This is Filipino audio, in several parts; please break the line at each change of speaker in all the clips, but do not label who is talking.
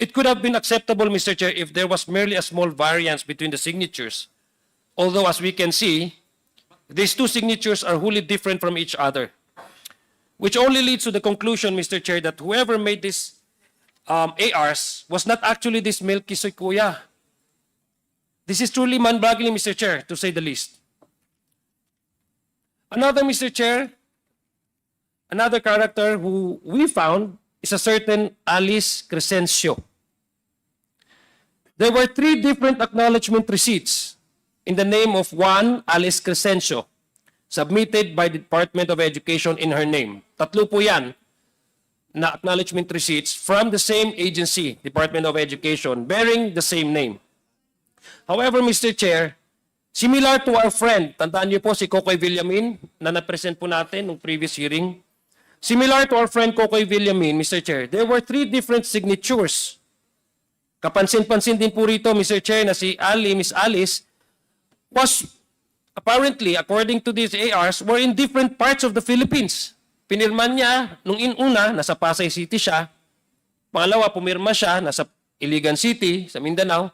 It could have been acceptable, Mr. Chair, if there was merely a small variance between the signatures. Although, as we can see, these two signatures are wholly different from each other. Which only leads to the conclusion, Mr. Chair, that whoever made these um, ARs was not actually this Milky Kuya. This is truly mind-boggling, Mr. Chair, to say the least. Another, Mr. Chair, another character who we found is a certain Alice Crescencio. There were three different acknowledgement receipts in the name of one Alice Crescencio submitted by the Department of Education in her name. Tatlo po yan na acknowledgement receipts from the same agency, Department of Education, bearing the same name. However, Mr. Chair, similar to our friend, tandaan niyo po si Kokoy Villamin na na-present po natin nung previous hearing. Similar to our friend Kokoy Villamin, Mr. Chair, there were three different signatures. Kapansin-pansin din po rito, Mr. Chair, na si Ali, Miss Alice, was apparently, according to these ARs, were in different parts of the Philippines. Pinirman niya, nung inuna, nasa Pasay City siya. Pangalawa, pumirma siya, nasa Iligan City, sa Mindanao.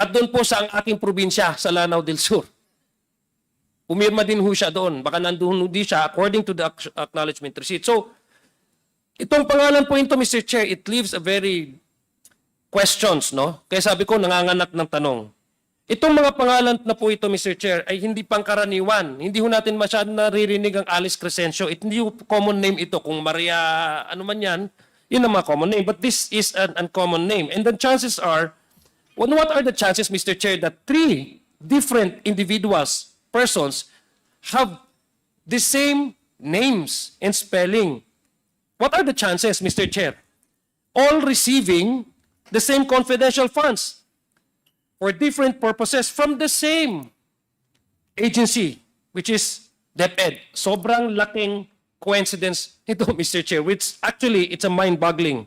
At doon po sa ang aking probinsya, sa Lanao del Sur. Pumirma din ho siya doon. Baka nandun ho di siya according to the ac- acknowledgement receipt. So, itong pangalan po ito, Mr. Chair, it leaves a very questions, no? Kaya sabi ko, nanganganak ng tanong. Itong mga pangalan na po ito, Mr. Chair, ay hindi pangkaraniwan. Hindi ho natin masyadong naririnig ang Alice Crescencio. It, hindi common name ito. Kung Maria, ano man yan, yun ang mga common name. But this is an uncommon name. And the chances are, what are the chances, Mr. Chair, that three different individuals, persons, have the same names and spelling? What are the chances, Mr. Chair? All receiving the same confidential funds for different purposes from the same agency, which is DepEd. Sobrang laking coincidence ito, Mr. Chair, which actually, it's a mind-boggling.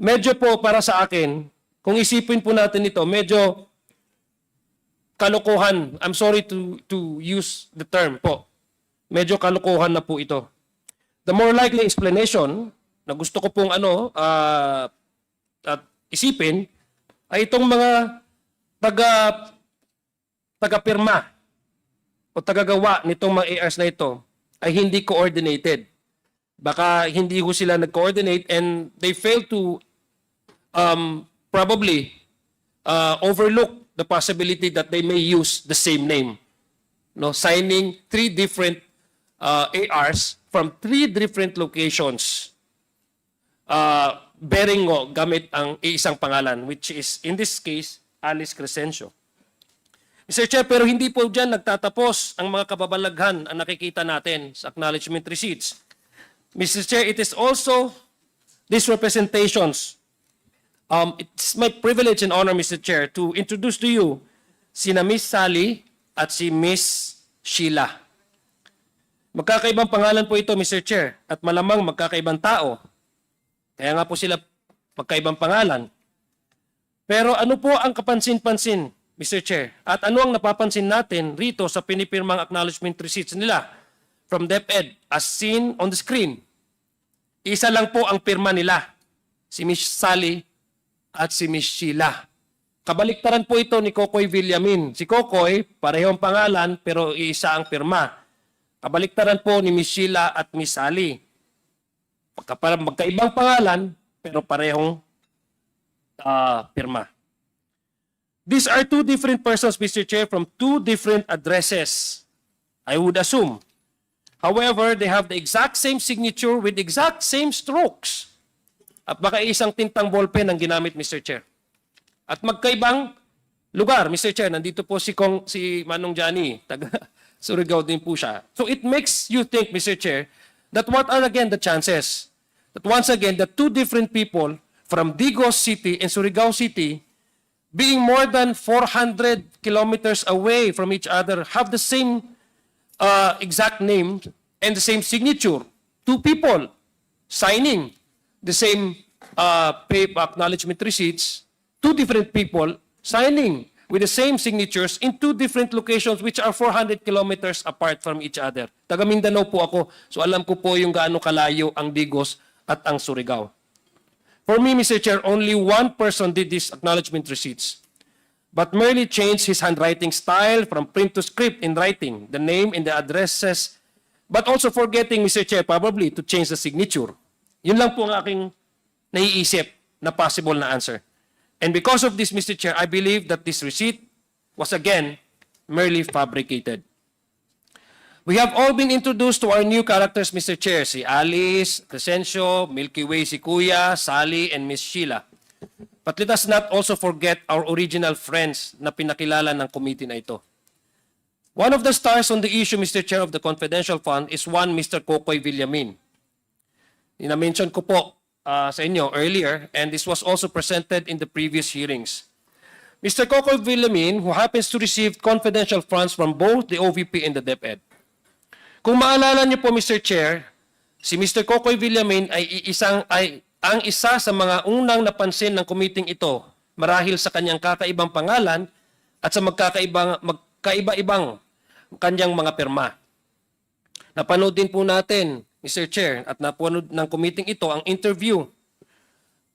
Medyo po para sa akin, kung isipin po natin ito, medyo kalokohan. I'm sorry to, to use the term po. Medyo kalokohan na po ito. The more likely explanation na gusto ko pong ano, ah, at isipin, ay itong mga taga taga-pirma o tagagawa nitong mga ARs na ito ay hindi coordinated. Baka hindi ho sila nag-coordinate and they fail to um, probably uh, overlook the possibility that they may use the same name. No, signing three different uh, ARs from three different locations uh, bearing o gamit ang isang pangalan, which is, in this case, Alice Crescencio. Mr. Chair, pero hindi po dyan nagtatapos ang mga kababalaghan ang nakikita natin sa acknowledgement receipts. Mr. Chair, it is also these representations. Um, it's my privilege and honor, Mr. Chair, to introduce to you sina Miss Sally at si Miss Sheila. Magkakaibang pangalan po ito, Mr. Chair, at malamang magkakaibang tao. Kaya nga po sila magkaibang pangalan. Pero ano po ang kapansin-pansin, Mr. Chair? At ano ang napapansin natin rito sa pinipirmang acknowledgement receipts nila from DepEd as seen on the screen? Isa lang po ang pirma nila, si Miss Sally at si Miss Sheila. Kabaliktaran po ito ni Kokoy Villamin. Si Kokoy, parehong pangalan pero isa ang pirma. Kabaliktaran po ni Miss Sheila at Miss Sally. Magka- magkaibang pangalan pero parehong uh, pirma. These are two different persons, Mr. Chair, from two different addresses, I would assume. However, they have the exact same signature with exact same strokes. At baka isang tintang ballpen ang ginamit, Mr. Chair. At magkaibang lugar, Mr. Chair. Nandito po si, Kong, si Manong Johnny, taga Surigao din po siya. So it makes you think, Mr. Chair, that what are again the chances? That once again, the two different people from Digos City and Surigao City, being more than 400 kilometers away from each other, have the same uh, exact name and the same signature. Two people signing the same uh, pay acknowledgement receipts, two different people signing with the same signatures in two different locations which are 400 kilometers apart from each other. Taga Mindanao po ako, so alam ko po yung gaano kalayo ang Digos at ang Surigao. For me, Mr. Chair, only one person did these acknowledgement receipts, but merely changed his handwriting style from print to script in writing, the name and the addresses, but also forgetting, Mr. Chair, probably to change the signature. Yun lang po ang aking naiisip na possible na answer. And because of this, Mr. Chair, I believe that this receipt was again merely fabricated. We have all been introduced to our new characters, Mr. Chair. Si Alice, Crescencio, Milky Way si Kuya, Sally, and Miss Sheila. But let us not also forget our original friends na pinakilala ng committee na ito. One of the stars on the issue, Mr. Chair, of the confidential fund is one Mr. Kokoy Villamin. Ina-mention ko po uh, sa inyo earlier, and this was also presented in the previous hearings. Mr. Kokoy Villamin, who happens to receive confidential funds from both the OVP and the DepEd. Kung maalala niyo po, Mr. Chair, si Mr. Kokoy Villamin ay isang ay ang isa sa mga unang napansin ng kumiting ito marahil sa kanyang kakaibang pangalan at sa magkakaibang magkaiba-ibang kanyang mga pirma. Napanood din po natin, Mr. Chair, at napanood ng kumiting ito ang interview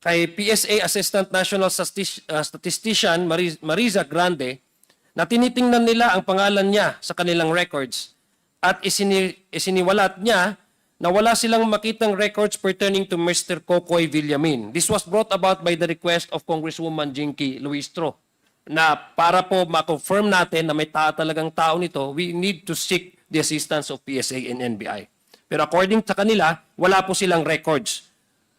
kay PSA Assistant National uh, Statistician Mariza Grande na tinitingnan nila ang pangalan niya sa kanilang records at isini, isiniwalat niya na wala silang makitang records pertaining to Mr. Kokoy Villamin. This was brought about by the request of Congresswoman Jinky Luistro na para po ma-confirm natin na may ta talagang tao nito, we need to seek the assistance of PSA and NBI. Pero according sa kanila, wala po silang records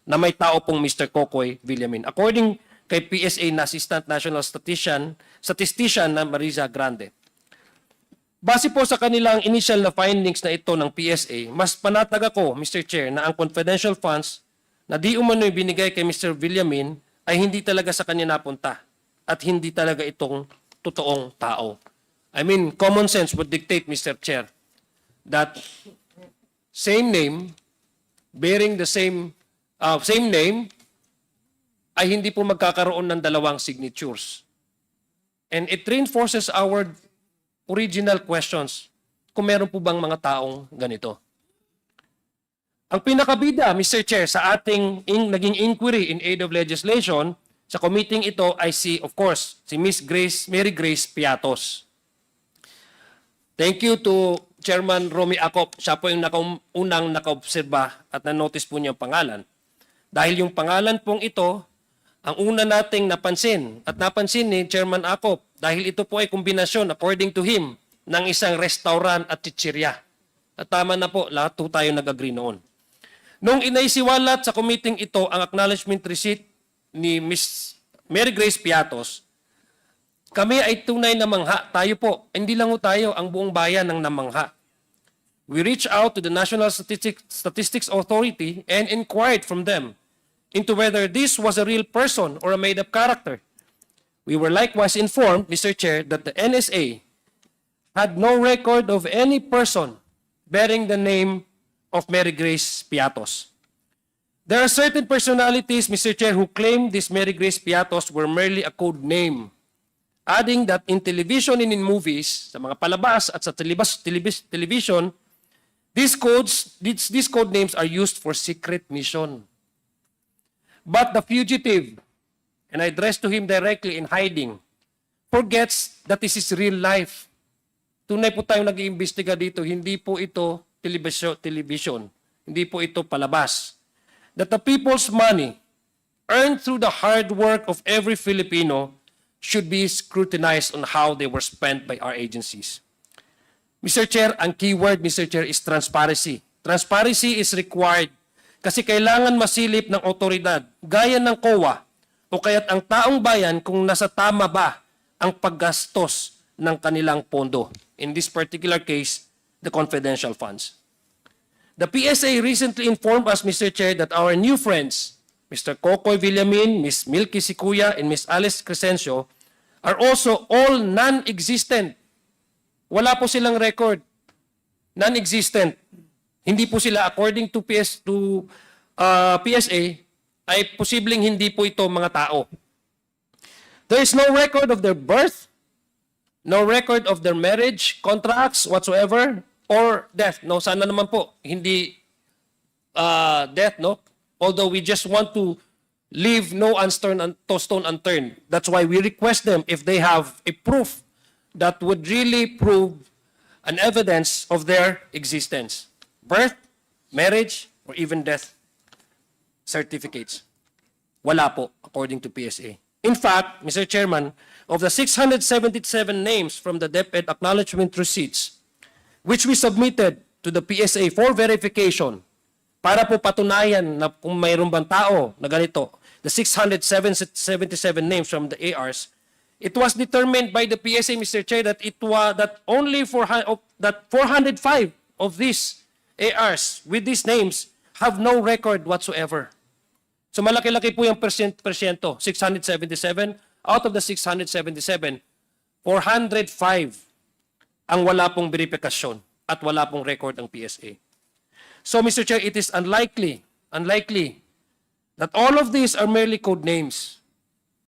na may tao pong Mr. Kokoy Villamin. According kay PSA na Assistant National Statistician, Statistician na Marisa Grande. Base po sa kanilang initial na findings na ito ng PSA, mas panatag ako, Mr. Chair, na ang confidential funds na di umano'y binigay kay Mr. Villamin ay hindi talaga sa kanya napunta at hindi talaga itong totoong tao. I mean, common sense would dictate, Mr. Chair, that same name, bearing the same uh, same name, ay hindi po magkakaroon ng dalawang signatures. And it reinforces our original questions kung meron po bang mga taong ganito. Ang pinakabida, Mr. Chair, sa ating in, naging inquiry in aid of legislation sa committee ito ay si, of course, si Miss Grace, Mary Grace Piatos. Thank you to Chairman Romy Acop. Siya po yung naka, unang nakaobserba at na-notice po niya ang pangalan. Dahil yung pangalan pong ito, ang una nating napansin at napansin ni Chairman Acop dahil ito po ay kombinasyon according to him ng isang restaurant at chichirya. At tama na po, lahat po tayo nag-agree noon. Nung inaisiwalat sa committee ito ang acknowledgement receipt ni Miss Mary Grace Piatos, kami ay tunay na mangha. Tayo po, hindi lang ho tayo, ang buong bayan ng namangha. We reached out to the National Statistics, Statistics Authority and inquired from them into whether this was a real person or a made-up character. We were likewise informed, Mr. Chair, that the NSA had no record of any person bearing the name of Mary Grace Piatos. There are certain personalities, Mr. Chair, who claim this Mary Grace Piatos were merely a code name, adding that in television and in movies, sa mga palabas at sa telebas, telebis, television, these codes, these, these code names are used for secret mission. But the fugitive, and I address to him directly in hiding, forgets that this is real life. Tunay po tayong nag-iimbestiga dito, hindi po ito television, television. Hindi po ito palabas. That the people's money earned through the hard work of every Filipino should be scrutinized on how they were spent by our agencies. Mr. Chair, ang keyword, Mr. Chair, is transparency. Transparency is required kasi kailangan masilip ng otoridad, gaya ng COA, o kaya't ang taong bayan kung nasa tama ba ang paggastos ng kanilang pondo. In this particular case, the confidential funds. The PSA recently informed us, Mr. Chair, that our new friends, Mr. Kokoy Villamin, Ms. Milky Sikuya, and Ms. Alice Crescencio, are also all non-existent. Wala po silang record. Non-existent. Hindi po sila, according to, PS, to uh, PSA, ay posibleng hindi po ito mga tao. There is no record of their birth, no record of their marriage, contracts, whatsoever, or death. No, sana naman po, hindi uh, death, no? Although we just want to leave no unstone, un- to stone unturned. That's why we request them if they have a proof that would really prove an evidence of their existence. Birth, marriage, or even death certificates. Wala po, according to PSA. In fact, Mr. Chairman, of the 677 names from the DepEd acknowledgement receipts, which we submitted to the PSA for verification, para po patunayan na kung mayroon bang tao na ganito, the 677 names from the ARs, it was determined by the PSA, Mr. Chair, that it was that only for that 405 of these ARs with these names have no record whatsoever. So malaki-laki po yung percent, persyento, 677. Out of the 677, 405 ang wala pong verifikasyon at wala pong record ang PSA. So Mr. Chair, it is unlikely, unlikely that all of these are merely code names.